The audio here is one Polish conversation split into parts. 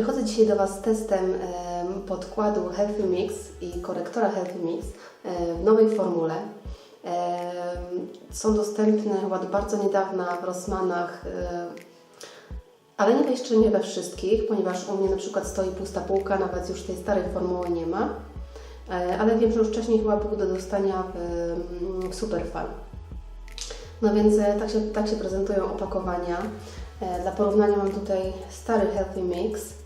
Przychodzę dzisiaj do Was z testem em, podkładu Healthy Mix i korektora Healthy Mix e, w nowej formule. Są dostępne chyba do bardzo niedawna w Rossmanach, e, ale nie jeszcze nie we wszystkich, ponieważ u mnie na przykład stoi pusta półka, nawet już tej starej formuły nie ma. E, Ale wiem, że już wcześniej chyba był do dostania w, w Superfan. No więc e, tak się, tak się prezentują opakowania. E, Dla porównania mam tutaj stary Healthy Mix,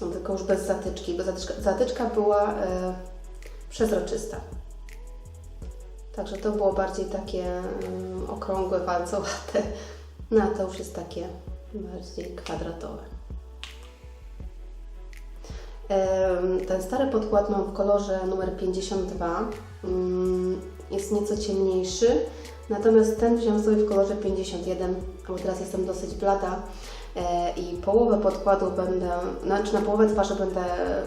no tylko już bez zatyczki, bo zatyczka, zatyczka była e, przezroczysta. Także to było bardziej takie mm, okrągłe, walcowate, no a to już jest takie bardziej kwadratowe. Em, Ten stary podkład mam w kolorze numer 52. Mm, Jest nieco ciemniejszy, natomiast ten wziąłem sobie w kolorze 51, bo teraz jestem dosyć blada e, i połowę podkładu będę, znaczy na połowę twarzy będę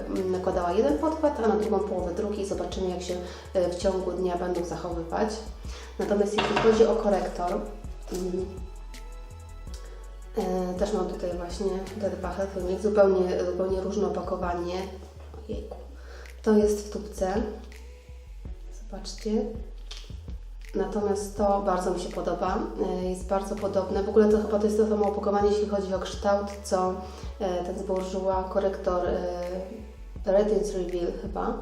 mm, nakładała jeden podkład, a na drugą połowę drugi i zobaczymy jak się e, w ciągu dnia będą zachowywać. Natomiast jeśli chodzi o korektor, mm, E, Też mam tutaj właśnie te dwa Healthy Mix, zupełnie, zupełnie różne opakowanie. Ojejku. To jest w tubce. Zobaczcie. Natomiast to bardzo mi się podoba. E, Jest bardzo podobne. W ogóle to chyba to jest to samo opakowanie, jeśli chodzi o kształt, co e, ten z Bourjois korektor e, Radiance Reveal chyba.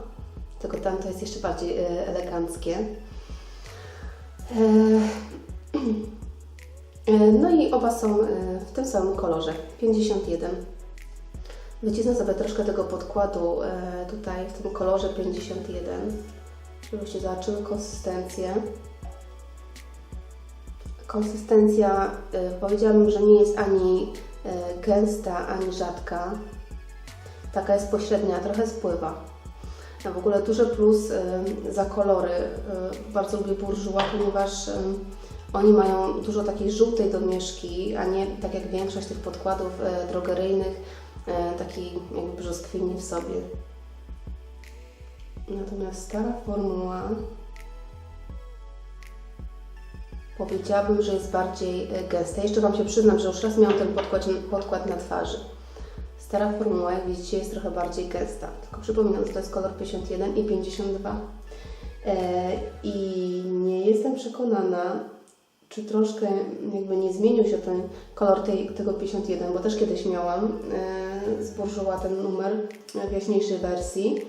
Tylko tam to jest jeszcze bardziej eleganckie. No i oba są w tym samym kolorze 51. Wycisnę sobie troszkę tego podkładu tutaj w tym kolorze 51, żebyście zobaczyły konsystencję. Konsystencja e, powiedziałabym, że nie jest ani e, gęsta, ani rzadka. Taka jest pośrednia, trochę spływa. A w ogóle duży plus e, za kolory. Bardzo lubię Bourjois, ponieważ oni mają dużo takiej żółtej domieszki, a nie tak jak większość tych podkładów drogeryjnych, takiej jakby brzoskwini w sobie. Natomiast stara formuła powiedziałabym, że jest bardziej e, gęsta. Jeszcze Wam się przyznam, że już raz miałam ten podkład, podkład na twarzy. Stara formuła, jak widzicie, jest trochę bardziej gęsta. Tylko przypominam, że to jest kolor 51 i 52. E, I nie jestem przekonana, czy troszkę jakby nie zmienił się ten kolor tej, tego 51, bo też kiedyś miałam e, z ten numer w jaśniejszej wersji.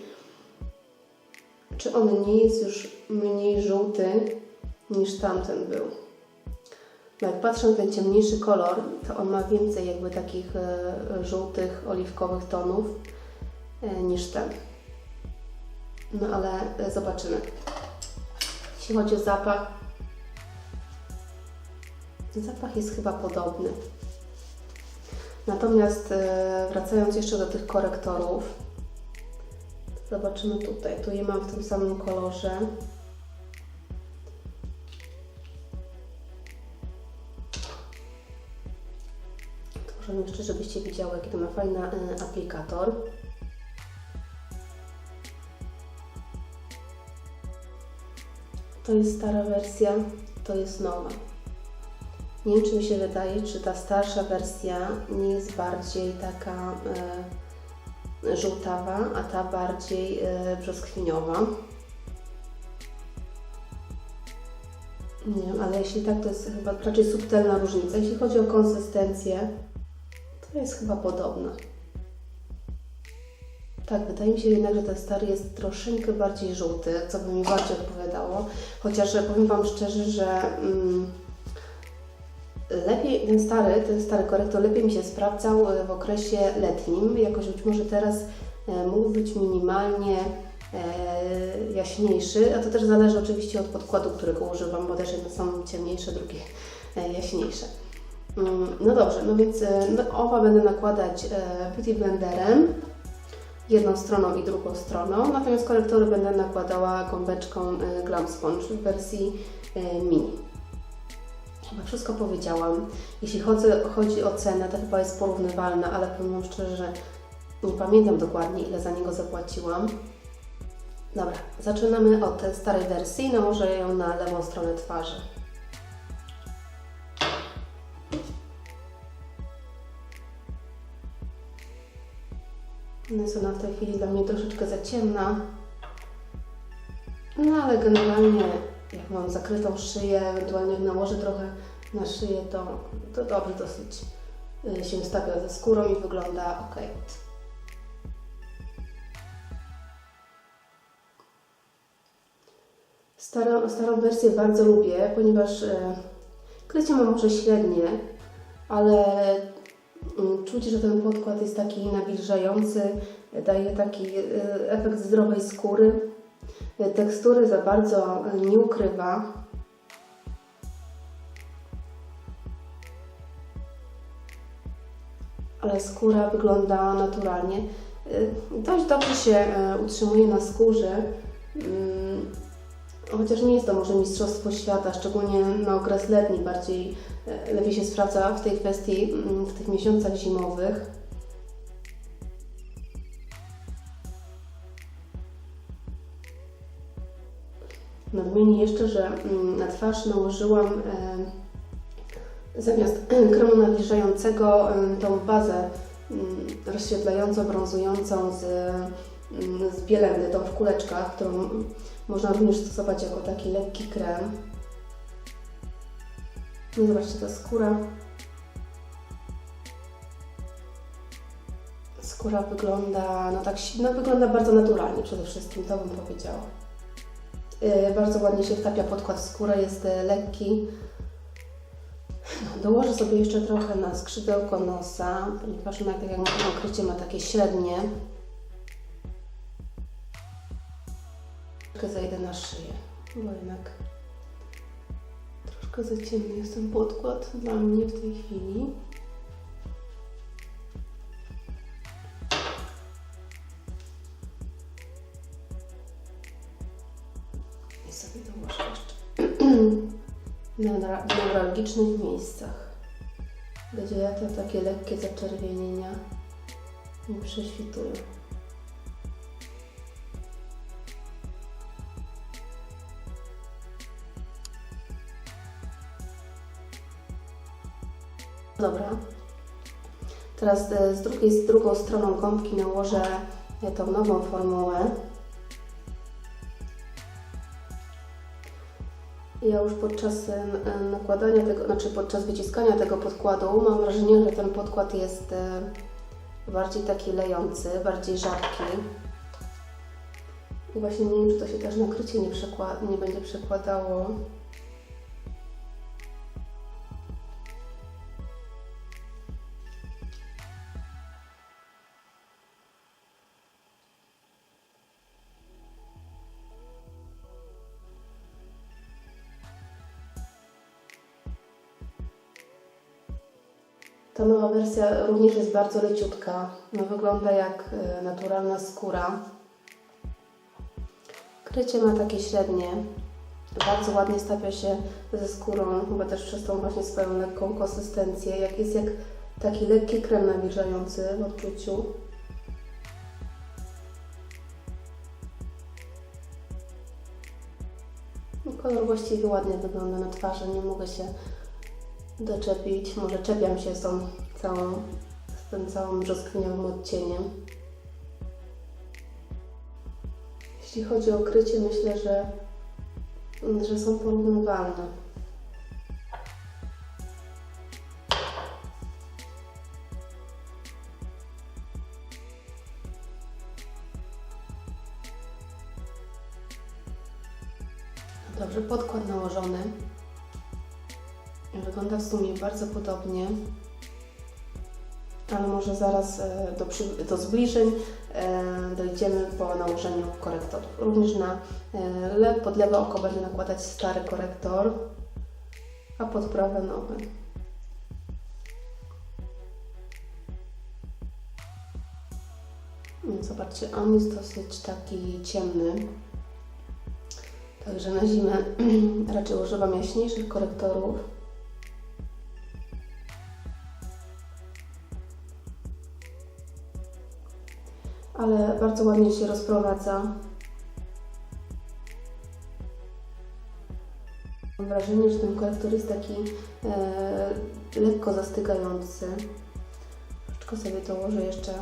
Czy on nie jest już mniej żółty niż tamten był? No jak patrzę na ten ciemniejszy kolor, to on ma więcej jakby takich e, żółtych, oliwkowych tonów e, niż ten. No ale e, zobaczymy. Jeśli chodzi o zapach, Zapach jest chyba podobny. Natomiast wracając jeszcze do tych korektorów, zobaczymy tutaj. Tu je mam w tym samym kolorze. Otworzę jeszcze, żebyście widziały, jaki to ma fajny e, aplikator. To jest stara wersja, to jest nowa. Nie wiem, czy mi się wydaje, czy ta starsza wersja nie jest bardziej taka e, żółtawa, a ta bardziej e, brzoskwiniowa. Nie wiem, ale jeśli tak, to jest chyba raczej subtelna różnica. Jeśli chodzi o konsystencję, to jest chyba podobna. Tak, wydaje mi się jednak, że ten stary jest troszeczkę bardziej żółty, co by mi bardziej odpowiadało. Chociaż powiem Wam szczerze, że mm, lepiej, ten stary, ten stary korektor lepiej mi się sprawdzał e, w okresie letnim. Jakoś być może teraz e, mógł być minimalnie e, jaśniejszy, a to też zależy oczywiście od podkładu, którego używam, bo też jedne są ciemniejsze, drugie e, jaśniejsze. Mm, No dobrze, no więc e, no, oba będę nakładać e, Beauty Blenderem, jedną stroną i drugą stroną, natomiast korektory będę nakładała gąbeczką e, Glam Sponge w wersji mini. Chyba wszystko powiedziałam. Jeśli chodzi, chodzi o cenę, to chyba jest porównywalna, ale powiem szczerze, że nie pamiętam dokładnie, ile za niego zapłaciłam. Dobra, zaczynamy od starej wersji. Nałożę ją na lewą stronę twarzy. One są na w tej chwili dla mnie troszeczkę za ciemna. No ale generalnie jak mam zakrytą szyję, ewentualnie jak nałożę trochę na szyję, to, to dobrze dosyć y, się stawia ze skórą i wygląda ok. Starą, starą wersję bardzo lubię, ponieważ e, krycie ma może średnie, ale czuć, że ten podkład jest taki nawilżający, daje taki e, efekt zdrowej skóry. E, Tekstury za bardzo e, nie ukrywa. Ale skóra wygląda naturalnie. Dość dobrze się utrzymuje na skórze. Chociaż nie jest to może Mistrzostwo Świata, szczególnie na okres letni, bardziej e, lepiej się sprawdza w tej kwestii mm, w tych miesiącach zimowych. Nadmienię jeszcze, że mm, na twarz nałożyłam e, zamiast kremu nawilżającego e, tą bazę mm, rozświetlającą, brązującą z, z bielendy, tą w kuleczkach, którą można również stosować jako taki lekki krem. No zobaczcie, ta skóra. Skóra wygląda, no tak, no wygląda bardzo naturalnie przede wszystkim, to bym powiedziała. Yy, bardzo ładnie się wtapia podkład w skórę, jest yy, lekki. No, dołożę sobie jeszcze trochę na skrzydełko nosa, ponieważ tak jak mówiłam, krycie ma takie średnie. Troszkę zejdę na szyję, bo jednak troszkę za ciemny jest ten podkład dla mnie w tej chwili. I sobie dołożę jeszcze na newralgicznych miejscach, gdzie te takie lekkie zaczerwienienia prześwitują. Dobra. Teraz e, z drugiej, z drugą stroną gąbki nałożę e, tą nową formułę. Ja już podczas e, nakładania tego, znaczy podczas wyciskania tego podkładu mam wrażenie, że ten podkład jest bardziej taki lejący, bardziej rzadki. I właśnie nie wiem, czy to się też nakrycie nie, przekła- nie będzie przekładało. Ta nowa wersja również jest bardzo leciutka. No, wygląda jak e, naturalna skóra. Krycie ma takie średnie. Bardzo ładnie stapia się ze skórą, chyba też przez tą właśnie swoją lekką konsystencję. Jak jest jak taki lekki krem nawilżający w odczuciu. No, Kolor właściwie ładnie wygląda na twarzy, nie mogę się doczepić. Może czepiam się z tą całą, z tym całym brzoskwiniowym odcieniem. Jeśli chodzi o krycie, myślę, że, że są porównywalne. Bardzo podobnie, ale może zaraz e, do, do zbliżeń e, dojdziemy po nałożeniu korektorów. Również na e, le, pod lewe oko będę nakładać stary korektor, a pod prawe nowy. Mm, Zobaczcie, on jest dosyć taki ciemny. Także na zimę raczej używam jaśniejszych korektorów. ale bardzo ładnie się rozprowadza. Mam wrażenie, że ten korektor jest taki e, lekko zastygający. Troszeczkę sobie to ułożę jeszcze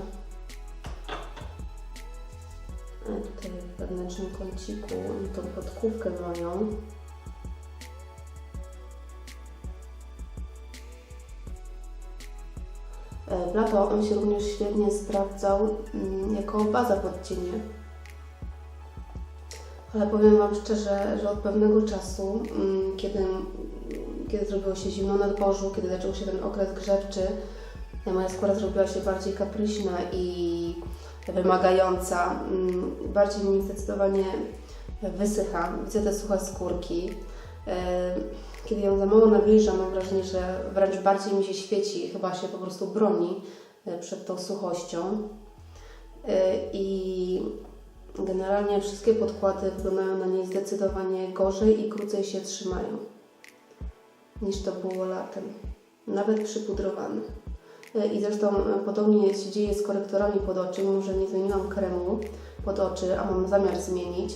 e, tutaj w wewnętrznym kąciku tą podkówkę moją. E, lato on się również świetnie sprawdzał mm, jako baza pod cienie. Ale powiem Wam szczerze, że od pewnego czasu, mm, kiedy, kiedy zrobiło się zimno na dworzu, kiedy zaczął się ten okres grzewczy, moja skóra zrobiła się bardziej kapryśna i wymagająca. Mm, Bardziej mi zdecydowanie wysycha. Widzę te suche skórki. E, Kiedy ją za mało nawilżam, mam wrażenie, że wręcz bardziej mi się świeci, chyba się po prostu broni e, przed tą suchością. E, I generalnie wszystkie podkłady wyglądają na niej zdecydowanie gorzej i krócej się trzymają niż to było latem, nawet przypudrowanych. E, I zresztą podobnie się dzieje z korektorami pod oczy, mimo że nie zmieniłam kremu pod oczy, a mam zamiar zmienić.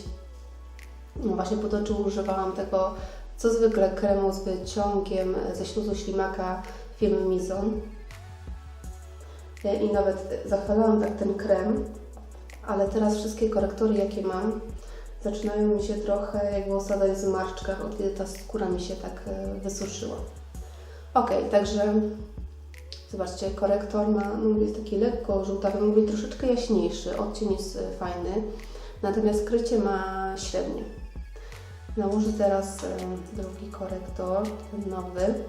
No właśnie pod oczy używałam tego, co zwykle kremu z wyciągiem ze śluzu ślimaka firmy Mizon. I nawet zachwalałam tak ten krem, ale teraz wszystkie korektory, jakie mam, zaczynają mi się trochę jakby osadzać w zmarszczkach, od kiedy ta skóra mi się tak e, wysuszyła. Ok, także zobaczcie, korektor ma, no jest taki lekko żółtawy, być troszeczkę jaśniejszy, odcień jest e, fajny, natomiast krycie ma średnie. Nałożę teraz e, drugi korektor, ten nowy.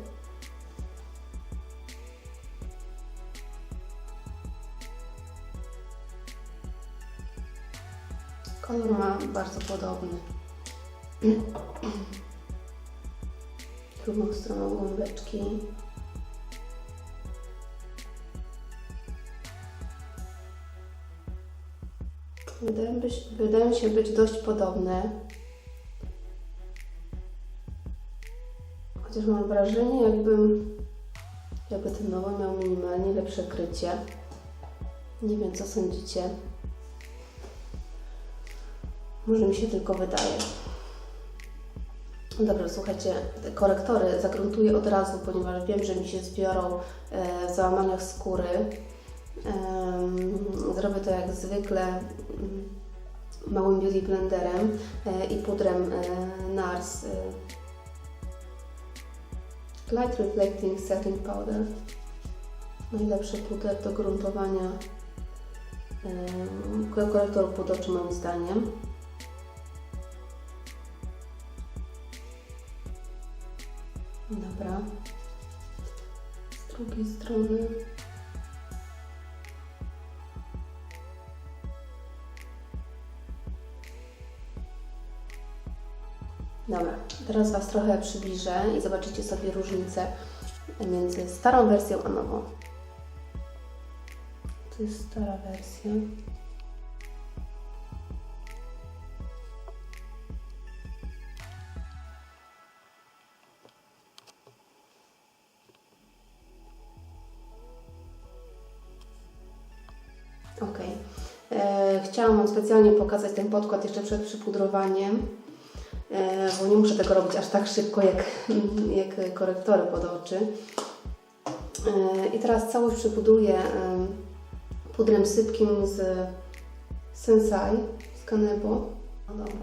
Kolor ma bardzo podobny. Drugą stroną gąbeczki. Wydają, wydają się być dość podobne. Chociaż mam wrażenie, jakbym, jakby ten nowy miał minimalnie lepsze krycie. Nie wiem, co sądzicie. Może mi się tylko wydaje. Dobrze, słuchajcie, korektory zagruntuję od razu, ponieważ wiem, że mi się zbiorą e, w załamaniach skóry. Em, Zrobię to jak zwykle mm, małym beauty blenderem e, i pudrem e, NARS e, Light Reflecting Setting Powder. Najlepszy puder do gruntowania em, korektorów pod oczy moim zdaniem. Dobra. Z drugiej strony. Dobra, teraz Was trochę przybliżę i zobaczycie sobie różnicę między starą wersją a nową. To jest stara wersja. Ok. E, chciałam Wam specjalnie pokazać ten podkład jeszcze przed przypudrowaniem, bo nie muszę tego robić aż tak szybko jak, jak korektory pod oczy. E, I teraz całość przypudruję e, pudrem sypkim z Sensai, z Kanebo. No dobra.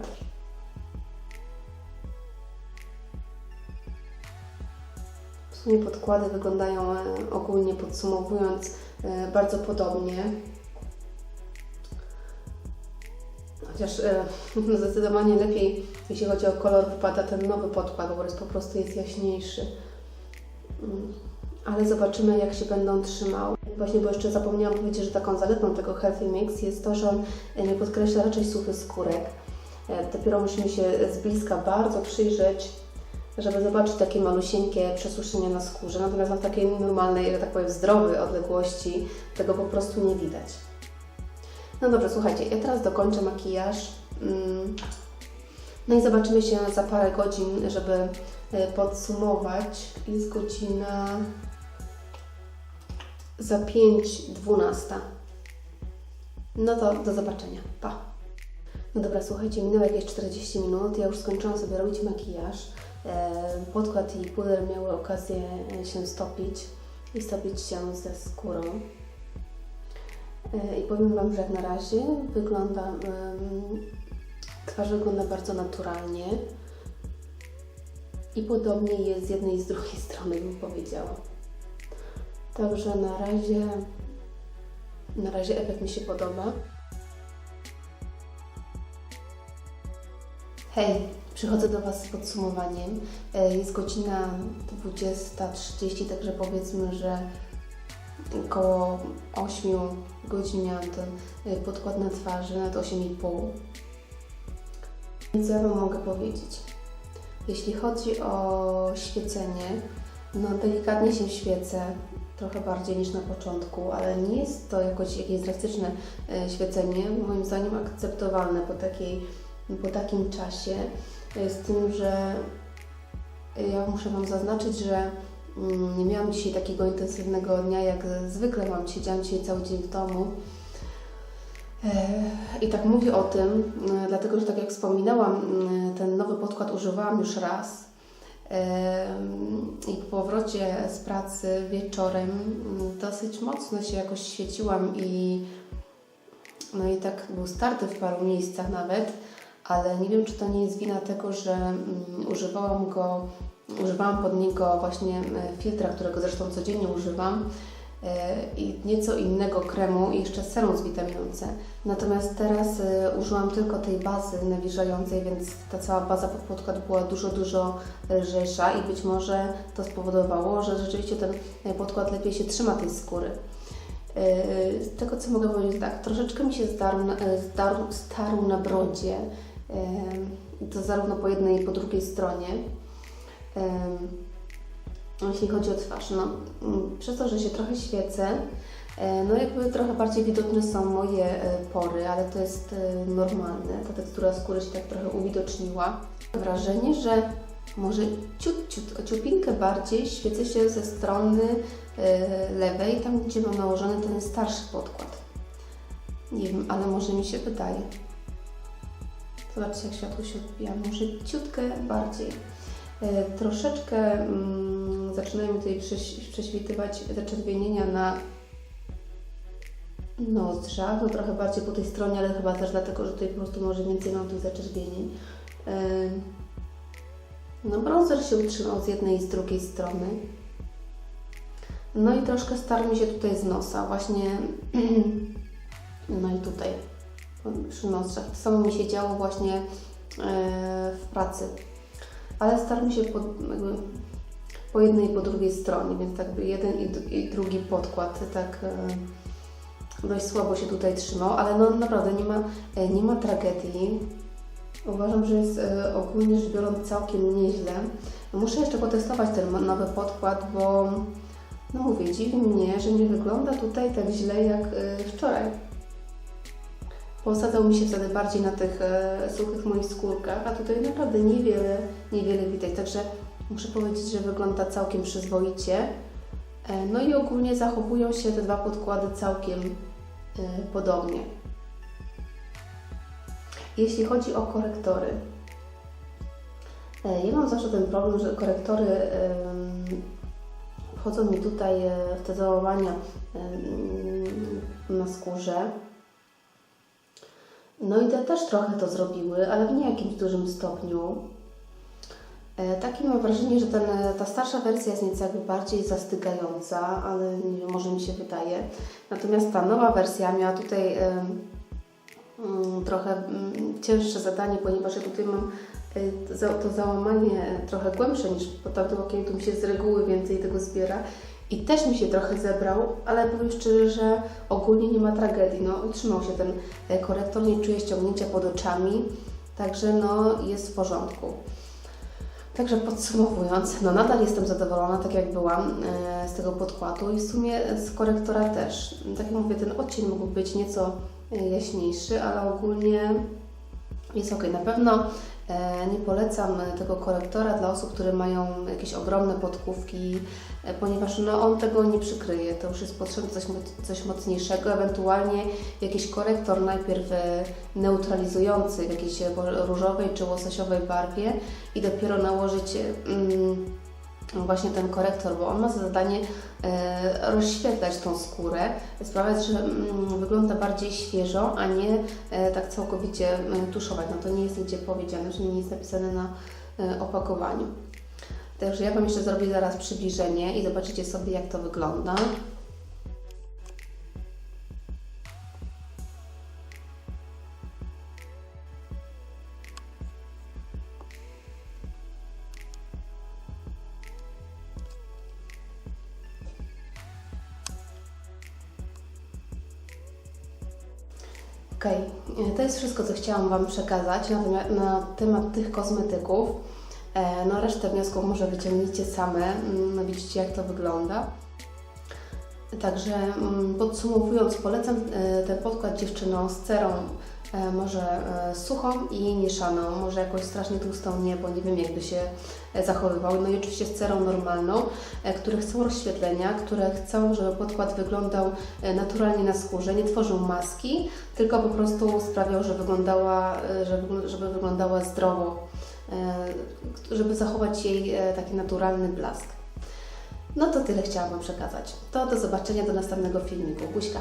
W sumie podkłady wyglądają e, ogólnie podsumowując e, bardzo podobnie. Chociaż e, zdecydowanie lepiej, jeśli chodzi o kolor, wypada ten nowy podkład, bo jest po prostu jest jaśniejszy. Mm, Ale zobaczymy, jak się będą trzymały. Właśnie, bo jeszcze zapomniałam powiedzieć, że taką zaletą tego Healthy Mix jest to, że on e, nie podkreśla raczej suchy skórek. E, Dopiero musimy się z bliska bardzo przyjrzeć, żeby zobaczyć takie malusieńkie przesuszenia na skórze. Natomiast na takiej normalnej, że tak powiem, zdrowej odległości tego po prostu nie widać. No dobrze, słuchajcie, ja teraz dokończę makijaż. Mm. No i zobaczymy się za parę godzin, żeby e, podsumować. Jest godzina za 5.12. No to do zobaczenia. Pa! No dobra, słuchajcie, minęło jakieś 40 minut. Ja już skończyłam sobie robić makijaż. E, Podkład i puder miały okazję e, się stopić i stopić się ze skórą. E, I powiem Wam, że jak na razie wygląda Twarz wygląda bardzo naturalnie. I podobnie jest z jednej i z drugiej strony, bym powiedziała. Także na razie, na razie efekt mi się podoba. Hej, przychodzę do Was z podsumowaniem. E, Jest godzina 20.30, także powiedzmy, że około 8 godzin miałam ten e, podkład na twarzy, nawet 8,5. Więc ja Wam mogę powiedzieć, jeśli chodzi o świecenie, no delikatnie się świecę, trochę bardziej niż na początku, ale nie jest to jakoś jakieś drastyczne e, świecenie, moim zdaniem akceptowalne po, takiej, po takim czasie, e, z tym, że ja muszę Wam zaznaczyć, że nie miałam dzisiaj takiego intensywnego dnia, jak zwykle mam. Siedziałam dzisiaj cały dzień w domu. E, I tak mówię o tym, e, dlatego że tak jak wspominałam, m, ten nowy podkład używałam już raz. E, I po powrocie z pracy wieczorem m, dosyć mocno się jakoś świeciłam i no i tak był starty w paru miejscach nawet, ale nie wiem, czy to nie jest wina tego, że mm, używałam go, używałam pod niego właśnie e, filtra, którego zresztą codziennie używam e, i nieco innego kremu i jeszcze serum z witaminą C. Natomiast teraz e, użyłam tylko tej bazy nawilżającej, więc ta cała baza pod podkład była dużo, dużo lżejsza i być może to spowodowało, że rzeczywiście ten podkład lepiej się trzyma tej skóry. Z tego co mogę powiedzieć, tak, troszeczkę mi się zdarł, zdarł, starł na brodzie, to zarówno po jednej, i po drugiej stronie. Jeśli chodzi o twarz, no, mm, przez to, że się trochę świecę, no jakby trochę bardziej widoczne są moje e, pory, ale to jest e, normalne. Ta tekstura skóry się tak trochę uwidoczniła. Mam wrażenie, że może ciut, ciut, o ciupinkę bardziej świecę się ze strony e, lewej, tam gdzie mam nałożony ten starszy podkład. Nie wiem, ale może mi się wydaje. Zobaczcie, jak światło się odbija. Może ciutkę bardziej. E, Troszeczkę mm, zaczynają tutaj prześ- prześwitywać zaczerwienienia na nozdrzach, no trochę bardziej po tej stronie, ale chyba też dlatego, że tutaj po prostu może więcej mam tych zaczerwienień. E, No bronzer się utrzymał z jednej i z drugiej strony. No i troszkę starł mi się tutaj z nosa, właśnie no i tutaj przy nozdrzach. To samo mi się działo właśnie e, w pracy ale staramy się po, po jednej i po drugiej stronie, więc jakby jeden i, i drugi podkład tak e, dość słabo się tutaj trzymał, ale no naprawdę nie ma, e, nie ma tragedii. Uważam, że jest e, ogólnie rzecz biorąc całkiem nieźle. Muszę jeszcze potestować ten nowy podkład, bo no mówię, dziwi mnie, że nie wygląda tutaj tak źle jak wczoraj. Posadzał mi się wtedy bardziej na tych e, suchych moich skórkach, a tutaj naprawdę niewiele, niewiele widać. Także muszę powiedzieć, że wygląda całkiem przyzwoicie. E, no i ogólnie zachowują się te dwa podkłady całkiem e, podobnie. Jeśli chodzi o korektory, e, ja mam zawsze ten problem, że korektory wchodzą mi tutaj e, w te załamania em, na skórze. No i te też trochę to zrobiły, ale w nie jakimś dużym stopniu. E, Takie mam wrażenie, że ten, ta starsza wersja jest nieco jakby bardziej zastygająca, ale nie wiem, może mi się wydaje. Natomiast ta nowa wersja miała tutaj em, mm, trochę mm, cięższe zadanie, ponieważ ja tutaj mam e, to załamanie trochę głębsze niż pod tamtym okiem, tu mi się z reguły więcej tego zbiera. I też mi się trochę zebrał, ale powiem szczerze, że ogólnie nie ma tragedii. No, utrzymał się ten e, korektor, nie czuję ściągnięcia pod oczami, także no, jest w porządku. Także podsumowując, no nadal jestem zadowolona, tak jak byłam e, z tego podkładu i w sumie z korektora też. Tak jak mówię, ten odcień mógł być nieco e, jaśniejszy, ale ogólnie jest ok. Na pewno nie polecam tego korektora dla osób, które mają jakieś ogromne podkówki, e, ponieważ no, on tego nie przykryje. To już jest potrzebne coś, coś mocniejszego, ewentualnie jakiś korektor najpierw e, neutralizujący w jakiejś e, różowej czy łososiowej barwie i dopiero nałożyć mm, właśnie ten korektor, bo on ma za zadanie e, rozświetlać tą skórę, sprawiać, że mm, wygląda bardziej świeżo, a nie e, tak całkowicie e, tuszować. No to nie jest nigdzie powiedziane, że nie jest napisane na e, opakowaniu. Także ja Wam jeszcze zrobię zaraz przybliżenie i zobaczycie sobie jak to wygląda. Chciałam Wam przekazać na, na temat tych kosmetyków. E, No resztę wniosków może wyciągnijcie same, no widzicie jak to wygląda. Także mm, podsumowując, polecam e, ten podkład dziewczynom z cerą może e, suchą i mieszaną, może jakoś strasznie tłustą nie, bo nie wiem jakby się e, zachowywał. No i oczywiście z cerą normalną, e, które chcą rozświetlenia, które chcą, żeby podkład wyglądał e, naturalnie na skórze, nie tworzył maski, tylko po prostu sprawiał, że wyglądała, e, żeby, wyglądała zdrowo, e, żeby zachować jej e, taki naturalny blask. No to tyle chciałam Wam przekazać. To do zobaczenia do następnego filmiku. Buźka!